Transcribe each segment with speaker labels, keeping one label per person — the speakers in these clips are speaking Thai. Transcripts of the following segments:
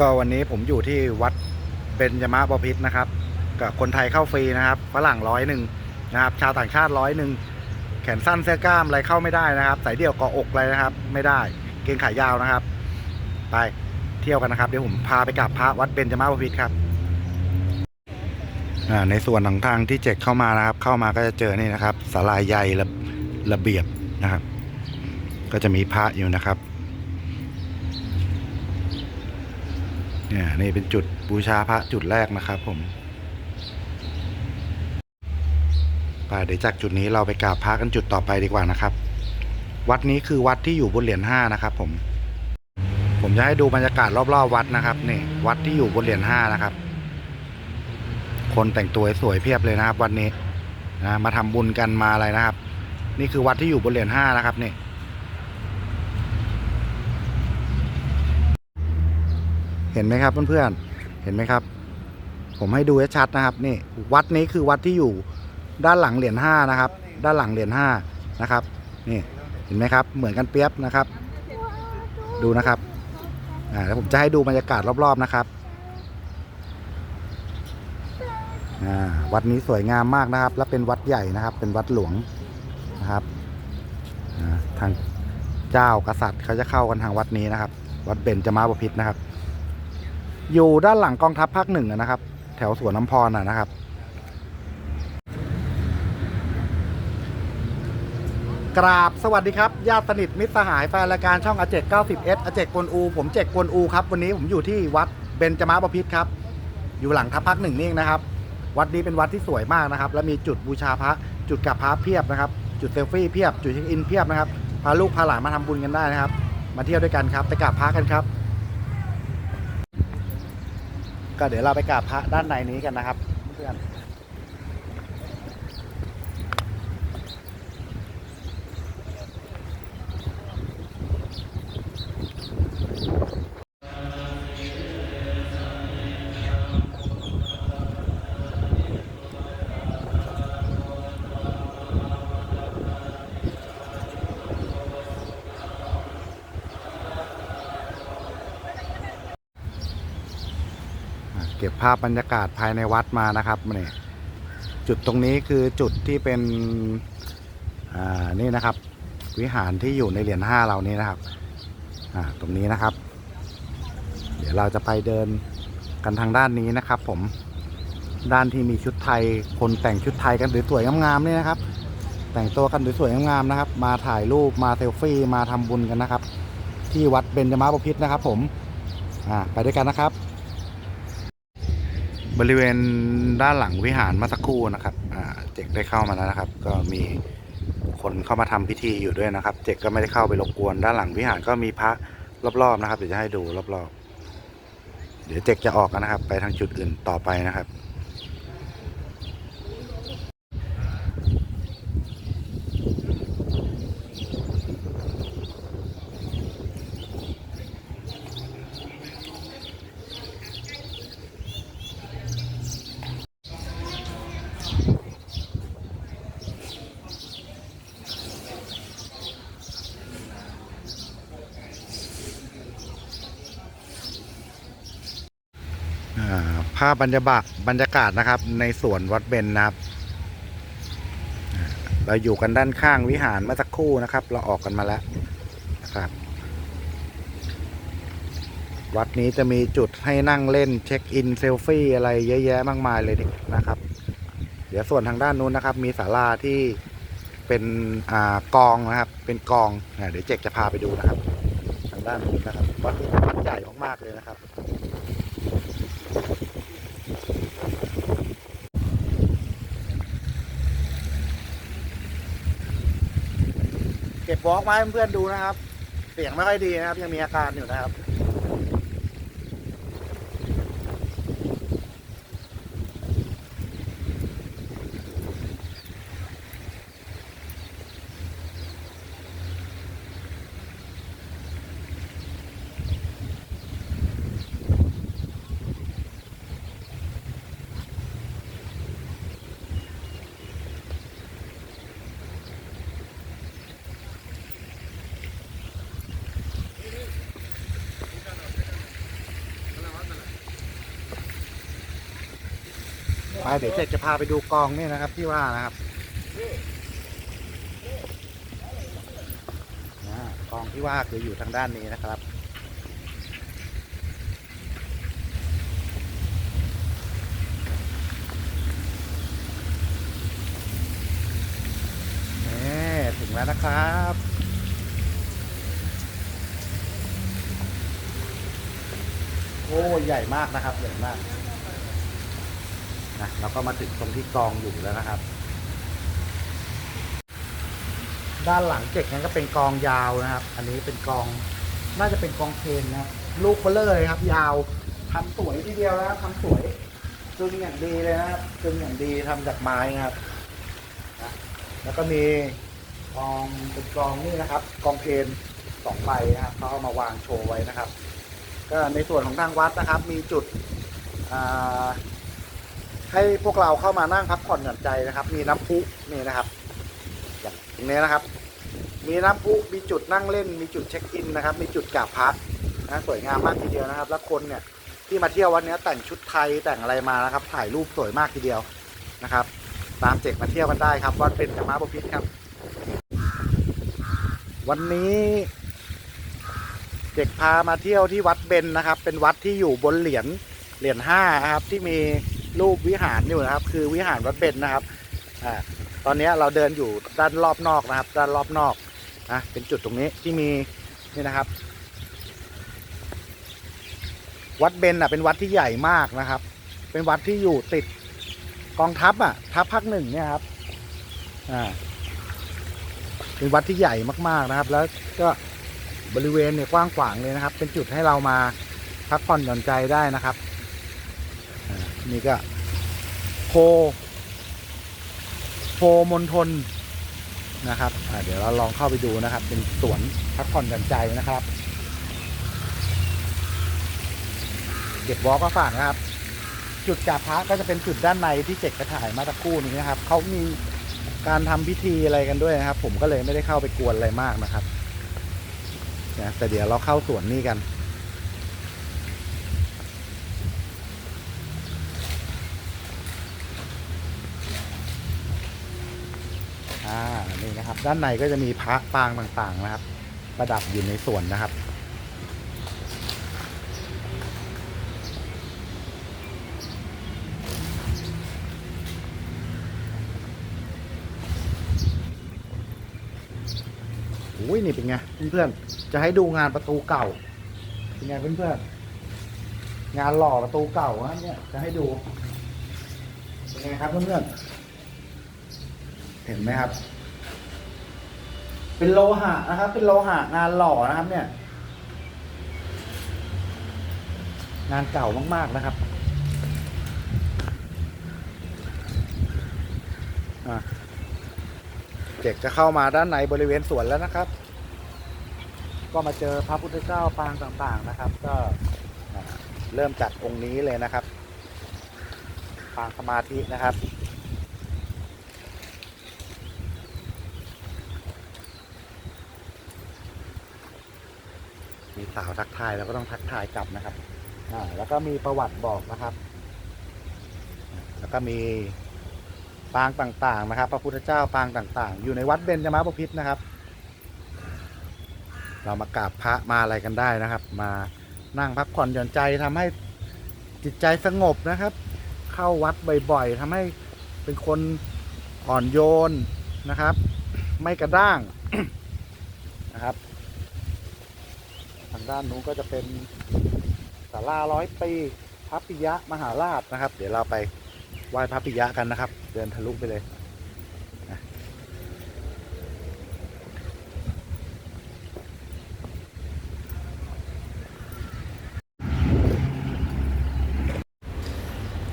Speaker 1: ก็วันนี้ผมอยู่ที่วัดเบญจมะบพิตรนะครับกับคนไทยเข้าฟรีนะครับฝรั่งร้อยหนึ่งนะครับ ชาวต่างชาติร้อยหนึ่งแขนสั้นเสื้อกล้ามอะไรเข้าไม่ได้นะครับ สายเดี่ยวเกาะอกอะไรนะครับ ไม่ได้ เกงขายาวนะครับ ไปเที่ยวกันนะครับเดี๋ยวผมพาไปกราบพระวัดเบญจมะบพิตรครับในส่วนของทางที่เจ็กเข้ามานะครับ เข้ามาก็จะเจอนี่นะครับศาลายใหญ่ระเบียบนะครับ ก็จะมีพระอยู่นะครับ เนี่ยนี่เป็นจุดบูชาพระจุดแรกนะครับผมไปเดี๋ยวจากจุดนี้เราไปกราบพระกันจุดต่อไปดีกว่านะครับ วัดนี้คือวัดที่อยู่บนเหรียญห้านะครับ ผม ผมจะให้ดูบรรยากาศรอบๆวัดนะครับนี่วัดที่อยู่บนเหรียญห้านะครับ คนแต่งตัวสวยเพียบเลยนะครับ วันนี้นะมาทำบุญกันมาอะไรนะครับ นี่คือวัดที่อยู่บนเหรียญห้านะครับนี่ เห็นไหมครับเพื่อนๆเห็นไหมครับ ผมให้ดูให้ชัดนะครับนี่วัดนี้คือวัดที่อยู่ด้านหลังเหรียญห้านะครับ ด้านหลังเหรียญห้านะครับ นี่เห็นไหมครับ เหมือนกันเปียบนะครับ ดูนะครับอ่าแล้วผมจะให้ดูบรรยากาศรอบๆนะครับอ่าวัดนี้สวยงามมากนะครับ และเป็นวัดใหญ่นะครับ เป็นวัดหลวงนะครับทางเจ้ากษัตริย์เขาจะเข้ากันทางวัดนี้นะครับ วัดเบญจมาบพิตรนะครับ อยู่ด้านหลังกองทัพภาคหนึ่งนะครับ แถวสวนน้ำพรนะครับ กราบสวัสดีครับญาติสนิทมิตรสหายแฟนรายการช่องอาเจก 90S อาเจกกวนอู ผมเจกกวนอูครับ วันนี้ผมอยู่ที่วัดเบญจมาบพิตรครับ อยู่หลังทัพภาคหนึ่งนี่เองนะครับ วัดนี้เป็นวัดที่สวยมากนะครับ และมีจุดบูชาพระจุดกราบพระเพียบนะครับ จุดเซลฟี่เพียบ จุดเช็คอินเพียบนะครับพาลูกพาหลานมาทำบุญกันได้นะครับ มาเที่ยวด้วยกันครับไปกราบพระกันครับ ก็เดี๋ยวเราไปกราบพระด้านในนี้กันนะครับ เก็บภาพบรรยากาศภายในวัดมานะครับนี่จุดตรงนี้คือจุดที่เป็นอ่านี่นะครับ วิหารที่อยู่ในเหรียญห้าเรานี้นะครับอ่าตรงนี้นะครับ เดี๋ยวเราจะไปเดินกันทางด้านนี้นะครับ ผมด้านที่มีชุดไทยคนแต่งชุดไทยกันสวยๆงามๆนี่นะครับ แต่งตัวกันสวยๆงามๆนะครับ มาถ่ายรูปมาเซลฟี่มาทำบุญกันนะครับ ที่วัดเบญจมาบพิตรนะครับ ผมอ่าไปด้วยกันนะครับ บริเวณด้านหลังวิหารมาสักครู่นะครับเจกได้เข้ามาแล้วนะครับ ก็มีคนเข้ามาทำพิธีอยู่ด้วยนะครับ เจกก็ไม่ได้เข้าไปรบกวน ด้านหลังวิหารก็มีพระรอบๆนะครับเดี๋ยวจะให้ดูรอบๆ เดี๋ยวเจกจะออกกันนะครับ ไปทางจุดอื่นต่อไปนะครับ ภาพบรรยากาศบรรยากาศนะครับ ในสวนวัดเบญนะครับ เราอยู่กันด้านข้างวิหารเมื่อสักครู่นะครับ เราออกกันมาแล้วนะครับ วัดนี้จะมีจุดให้นั่งเล่นเช็คอินเซลฟี่อะไรเยอะแยะมากมายเลยนะครับ เดี๋ยวส่วนทางด้านนู้นนะครับ มีศาลาที่เป็นอ่ากองนะครับ เป็นกองเดี๋ยวเจกจะพาไปดูนะครับ ทางด้านนู้นนะครับวัดวัดใหญ่มากๆเลยนะครับ เก็บวอล์กมาให้เพื่อนๆดูนะครับ เสียงไม่ค่อยดีนะครับ ยังมีอาการอยู่นะครับ ไปเดี๋ยวเจ๊จะพาไปดูกองนี่นะครับที่ว่านะครับกองที่ว่าคืออยู่ทางด้านนี้นะครับนี่ถึงแล้วนะครับโอ้ใหญ่มากนะครับใหญ่มาก นะเราก็มาถึงตรงที่กองอยู่แล้วนะครับ ด้านหลังเจ็กนั้นก็เป็นกองยาวนะครับ อันนี้เป็นกองน่าจะเป็นกองเพนนะครับลูกเบลเลอร์เลยครับ ยาวทำสวยทีเดียวนะครับทำสวยจึงอย่างดีเลยนะครับจึงอย่างดีทำจากไม้นะครับนะแล้วก็มีกองเป็นกองนี่นะครับ กองเพนสองใบนะครับเขาเอามาวางโชว์ไว้นะครับ ก็ในส่วนของทางวัดนะครับ มีจุดอ่า ให้พวกเราเข้ามานั่งพักผ่อนหย่อนใจนะครับ มีน้ำพุนี่นะครับ อย่างตรงนี้นะครับ มีน้ำพุมีจุดนั่งเล่น มีจุดเช็คอินนะครับ มีจุดกราบพระนะสวยงามมากทีเดียวนะครับ แล้วคนเนี่ยที่มาเที่ยววันนี้แต่งชุดไทยแต่งอะไรมานะครับ ถ่ายรูปสวยมากทีเดียวนะครับ ตามเจกมาเที่ยวกันได้ครับวัดเป็นธรรมบพิตรครับ วันนี้เด็กพามาเที่ยวที่วัดเบนนะครับ เป็นวัดที่อยู่บนเหรียญเหรียญห้านะครับที่มี รูปวิหารอยู่นะครับ คือวิหารวัดเบนนะครับอ่าตอนนี้เราเดินอยู่ด้านรอบนอกนะครับ ด้านรอบนอกนะเป็นจุดตรงนี้ที่มีนี่นะครับ วัดเบนอะเป็นวัดที่ใหญ่มากนะครับ เป็นวัดที่อยู่ติดกองทัพอะทัพภาคหนึ่งเนี่ยครับอ่าเป็นวัดที่ใหญ่มากๆนะครับ แล้วก็บริเวณเนี่ยกว้างขวางเลยนะครับ เป็นจุดให้เรามาพักผ่อนหย่อนใจได้นะครับ นี่ก็โพโพมณฑลนะครับอ่าเดี๋ยวเราลองเข้าไปดูนะครับ เป็นสวนพักผ่อนหย่อนใจนะครับ เก็บวอลก็ฝากนะครับ จุดกราบพระก็จะเป็นจุดด้านในที่เจ็กกระถ่ายมาตะคู่นี้นะครับเขามีการทำพิธีอะไรกันด้วยนะครับ ผมก็เลยไม่ได้เข้าไปกวนอะไรมากนะครับนะแต่เดี๋ยวเราเข้าสวนนี่กัน อ่า นี่นะครับ ด้านในก็จะมีพระปางต่างๆนะครับ ประดับอยู่ในสวนนะครับ อุ้ยนี่เป็นไงเพื่อนๆ จะให้ดูงานประตูเก่า เป็นไงเพื่อนๆ งานหล่อประตูเก่านะเนี่ยจะให้ดู เป็นไงครับเพื่อนๆ เห็นไหมครับ เป็นโลหะนะครับ เป็นโลหะงานหล่อนะครับ เนี่ย งานเก่ามาก ๆนะครับเด็กจะเข้ามาด้านในบริเวณสวนแล้วนะครับ ก็มาเจอพระพุทธเจ้าปางต่างๆนะครับ ก็เริ่มจากองค์นี้เลยนะครับ ปางสมาธินะครับ มีสาวทักทายแล้วก็ต้องทักทายกลับนะครับอ่าแล้วก็มีประวัติบอกนะครับ แล้วก็มีปางต่างๆนะครับ พระพุทธเจ้าปางต่าง ๆ อยู่ในวัดเบญจมาบพิตรนะครับ เรามากราบพระมาอะไรกันได้นะครับ มานั่งพักผ่อนหย่อนใจทำให้จิตใจสงบนะครับ เข้าวัดบ่อยๆทำให้เป็นคนอ่อนโยนนะครับ ไม่กระด้างนะครับ ด้านนู้นก็จะเป็นศาลาร้อยปีพระปิยะมหาราชนะครับ เดี๋ยวเราไปไหว้พระปิยะกันนะครับ เดินทะลุไปเลยนะ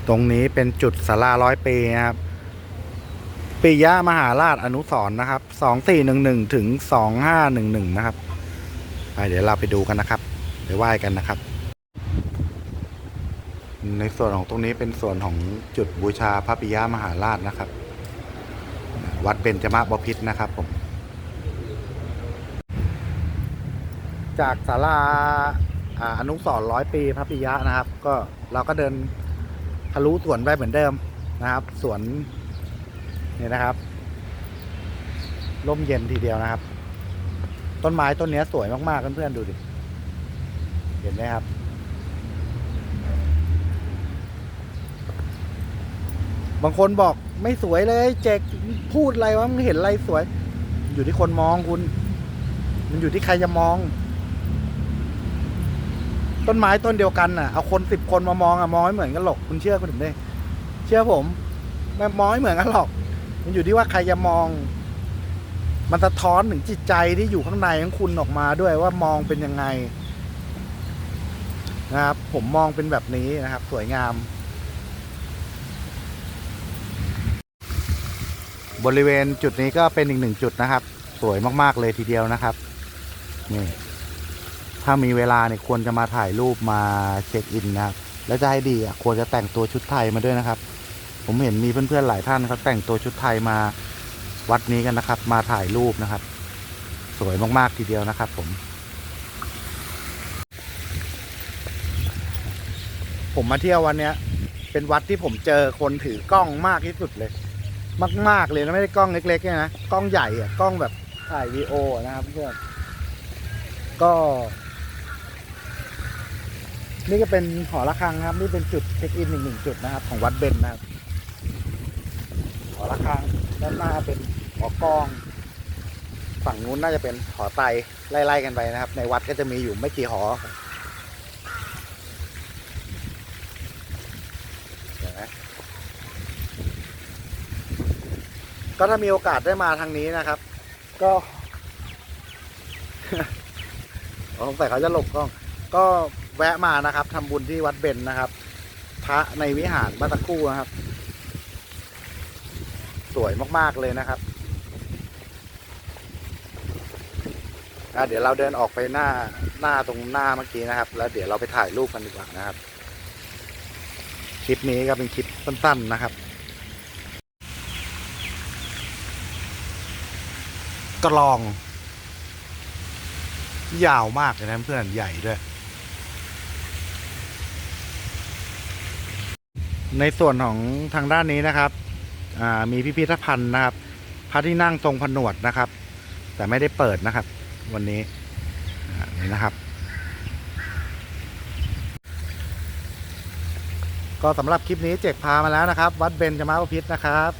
Speaker 1: ตรงนี้เป็นจุดศาลาร้อยปีนะครับปิยะมหาราชอนุสร์นะครับสองสี่หนึ่งหนึ่งถึงสองห้าหนึ่งหนึ่งนะครับ ไปเดี๋ยวเราไปดูกันนะครับไปไหว้กันนะครับ ในส่วนของตรงนี้เป็นส่วนของจุดบูชาพระปิยมหาราชนะครับ วัดเบญจมาบพิตรนะครับผม จากศาลาอนุสรร้อยปีพระปิยะนะครับ ก็เราก็เดินทะลุสวนไปเหมือนเดิมนะครับสวนนี่นะครับร่มเย็นทีเดียวนะครับ ต้นไม้ต้นนี้สวยมากๆเพื่อนๆดูดิ เห็นไหมครับ บางคนบอกไม่สวยเลย เจกพูดอะไรวะมึงเห็นอะไรสวย อยู่ที่คนมองคุณ มันอยู่ที่ใครจะมอง ต้นไม้ต้นเดียวกันน่ะเอาคนสิบคนมามองอะมองไม่เหมือนกันหรอกคุณเชื่อคุณผมดิเชื่อผมมันมองไม่เหมือนกันหรอก มันอยู่ที่ว่าใครจะมอง มันสะท้อนถึงจิตใจที่อยู่ข้างในของคุณออกมาด้วยว่ามองเป็นยังไงนะครับ ผมมองเป็นแบบนี้นะครับ สวยงาม บริเวณจุดนี้ก็เป็นอีกหนึ่งจุดนะครับ สวยมากๆเลยทีเดียวนะครับนี่ถ้ามีเวลาเนี่ยควรจะมาถ่ายรูปมาเช็คอินนะครับ แล้วจะให้ดีอะควรจะแต่งตัวชุดไทยมาด้วยนะครับ ผมเห็นมีเพื่อนๆหลายท่านเขาแต่งตัวชุดไทยมา วัดนี้กันนะครับ มาถ่ายรูปนะครับ สวยมาก ๆ ทีเดียวนะครับ ผม ผมมาเที่ยววันเนี้ย เป็นวัดที่ผมเจอคนถือกล้องมากที่สุดเลย มาก ๆ เลยนะไม่ได้กล้องเล็กๆเนี่ยนะกล้องใหญ่อะกล้องแบบถ่ายวีโอนะครับเพื่อนก็ นี่ก็เป็นหอระฆังครับ นี่เป็นจุดเช็คอินหนึ่งจุดนะครับ ของวัดเบนนะครับ หอระฆัง ด้านหน้าเป็นหอกอง ฝั่งนู้นน่าจะเป็นหอไตไล่ๆกันไปนะครับ ในวัดก็จะมีอยู่ไม่กี่หอเห็นไหมก็ถ้ามีโอกาสได้มาทางนี้นะครับ ก็สงสัยเขาจะหลบกล้อง ก็แวะมานะครับทำบุญที่วัดเบนนะครับ พระในวิหารบัตะคู่นะครับ สวยมาก ๆ เลยนะครับเดี๋ยวเราเดินออกไปหน้าหน้าตรงหน้าเมื่อกี้นะครับ แล้วเดี๋ยวเราไปถ่ายรูปกันดีกว่านะครับ คลิปนี้ก็เป็นคลิปสั้น ๆนะครับกลอง ยาวมากเลยนะเพื่อนใหญ่ด้วยในส่วนของทางด้านนี้นะครับ มีพิพิธภัณฑ์นะครับ พระที่นั่งทรงผนวดนะครับ แต่ไม่ได้เปิดนะครับ วันนี้นี่นะครับ ก็สำหรับคลิปนี้เจกพามาแล้วนะครับ วัดเบญจมาพิษนะครับ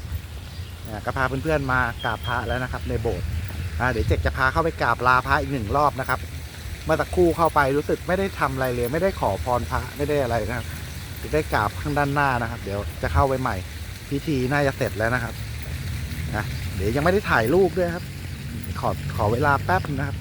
Speaker 1: เนี่ยก็พาเพื่อนๆมากราบพระแล้วนะครับ ในโบสถ์เดี๋ยวเจกจะพาเข้าไปกราบลาพระอีกหนึ่งรอบนะครับ เมื่อสักครู่เข้าไปรู้สึกไม่ได้ทำอะไรเลย ไม่ได้ขอพรพระไม่ได้อะไรนะครับได้กราบข้างด้านหน้านะครับ เดี๋ยวจะเข้าไปใหม่ พิธีน่าจะเสร็จแล้วนะครับนะเดี๋ยวยังไม่ได้ถ่ายรูปด้วยครับ ขอขอเวลาแป๊บนะครับ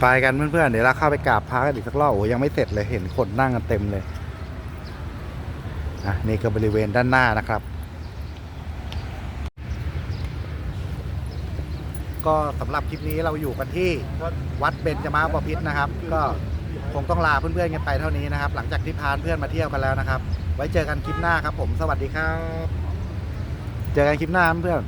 Speaker 1: ไปกันเพื่อนๆเดี๋ยวเราเข้าไปกราบพระกันอีกสักรอบโอ้ยังไม่เสร็จเลยเห็นคนนั่งกันเต็มเลยอะนี่ก็บริเวณด้านหน้านะครับ ก็สำหรับคลิปนี้เราอยู่กันที่วัดเบญจมาบพิตรนะครับ ก็คงต้องลาเพื่อนๆกันไปเท่านี้นะครับ หลังจากที่พาเพื่อนมาเที่ยวกันแล้วนะครับ ไว้เจอกันคลิปหน้าครับผมสวัสดีครับ เจอกันคลิปหน้าเพื่อน